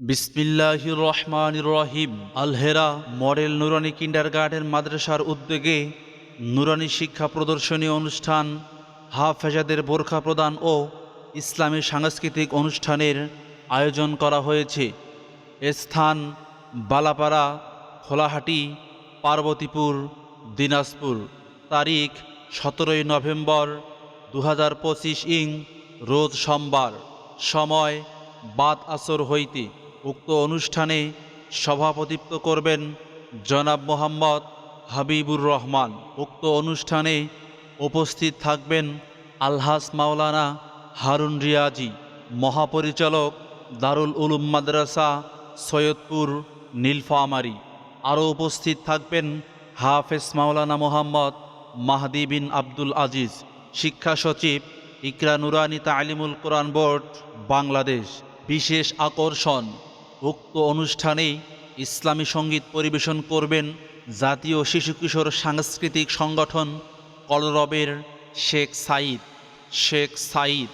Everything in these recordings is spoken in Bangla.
বিসমিল্লাহ রহমান রহিম। আলহেরা মডেল নুরানি কিন্ডার গার্ডেন মাদ্রাসার উদ্যোগে নুরানি শিক্ষা প্রদর্শনী অনুষ্ঠান, হাফেজাদের বোরখা প্রদান ও ইসলামী সাংস্কৃতিক অনুষ্ঠানের আয়োজন করা হয়েছে। স্থান বালাপাড়া, খোলাহাটি, পার্বতীপুর, দিনাজপুর। তারিখ সতেরোই নভেম্বর দু হাজার পঁচিশ ইং, রোজ সোমবার। সময় বাদ আসর হইতে। উক্ত অনুষ্ঠানে সভাপতিত্ব করবেন জনাব মোহাম্মদ হাবিবুর রহমান। উক্ত অনুষ্ঠানে উপস্থিত থাকবেন আলহাস মাওলানা হারুন রিয়াজি, মহাপরিচালক দারুল উলুম মাদ্রাসা, সৈয়দপুর, নীলফামারী। আরও উপস্থিত থাকবেন হাফেজ মাওলানা মোহাম্মদ মাহদি বিন আব্দুল আজিজ, শিক্ষা সচিব ইকরা নুরানি তালিমুল কোরআন বোর্ড, বাংলাদেশ। বিশেষ আকর্ষণ উক্ত অনুষ্ঠানে ইসলামী সংগীত পরিবেশন করবেন জাতীয় শিশু কিশোর সাংস্কৃতিক সংগঠন কলরবের শেখ সাইদ শেখ সাইদ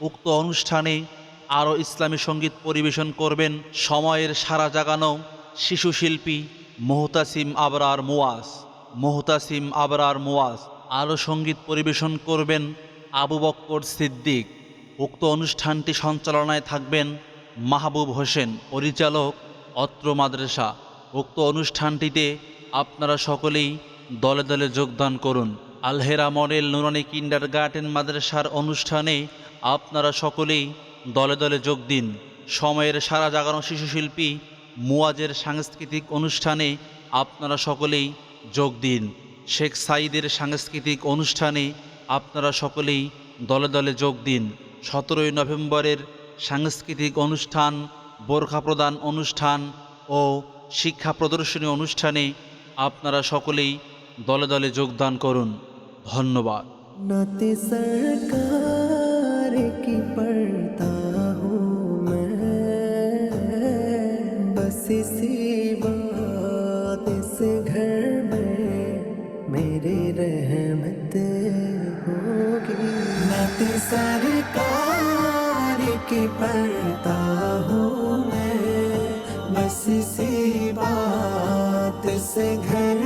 উক্ত অনুষ্ঠানে আরও ইসলামী সংগীত পরিবেশন করবেন সময়ের সারা জাগানো শিশু শিল্পী মোহতাসিম আবরার মুয়াজ মোহতাসিম আবরার মুয়াজ আরও সংগীত পরিবেশন করবেন আবু বক্কর সিদ্দিক। উক্ত অনুষ্ঠানটি সঞ্চালনায় থাকবেন মাহবুব হোসেন, পরিচালক অত্র মাদ্রাসা। উক্ত অনুষ্ঠানটিতে আপনারা সকলেই দলে দলে যোগদান করুন। আলহেরা মডেল নুরানি কিন্ডার গার্ডেন মাদ্রাসার অনুষ্ঠানে আপনারা সকলেই দলে দলে যোগ দিন। সময়ের সারা জাগানো শিশুশিল্পী মুয়াজের সাংস্কৃতিক অনুষ্ঠানে আপনারা সকলেই যোগ দিন। শেখ সাইদের সাংস্কৃতিক অনুষ্ঠানে আপনারা সকলেই দলে দলে যোগ দিন। সতেরোই নভেম্বরের সাংস্কৃতিক অনুষ্ঠান বোরখা প্রদান অনুষ্ঠান ও শিক্ষা প্রদর্শনী অনুষ্ঠানে আপনারা সকলেই দলে দলে যোগদান করুন ধন্যবাদ नाते सरकार की पढ़ता हूँ मैं बस इसी बात इस घर में मेरी रहमत होगी नाते सरकार کی پڑھتا ہوں میں بس اسی بات سے گھر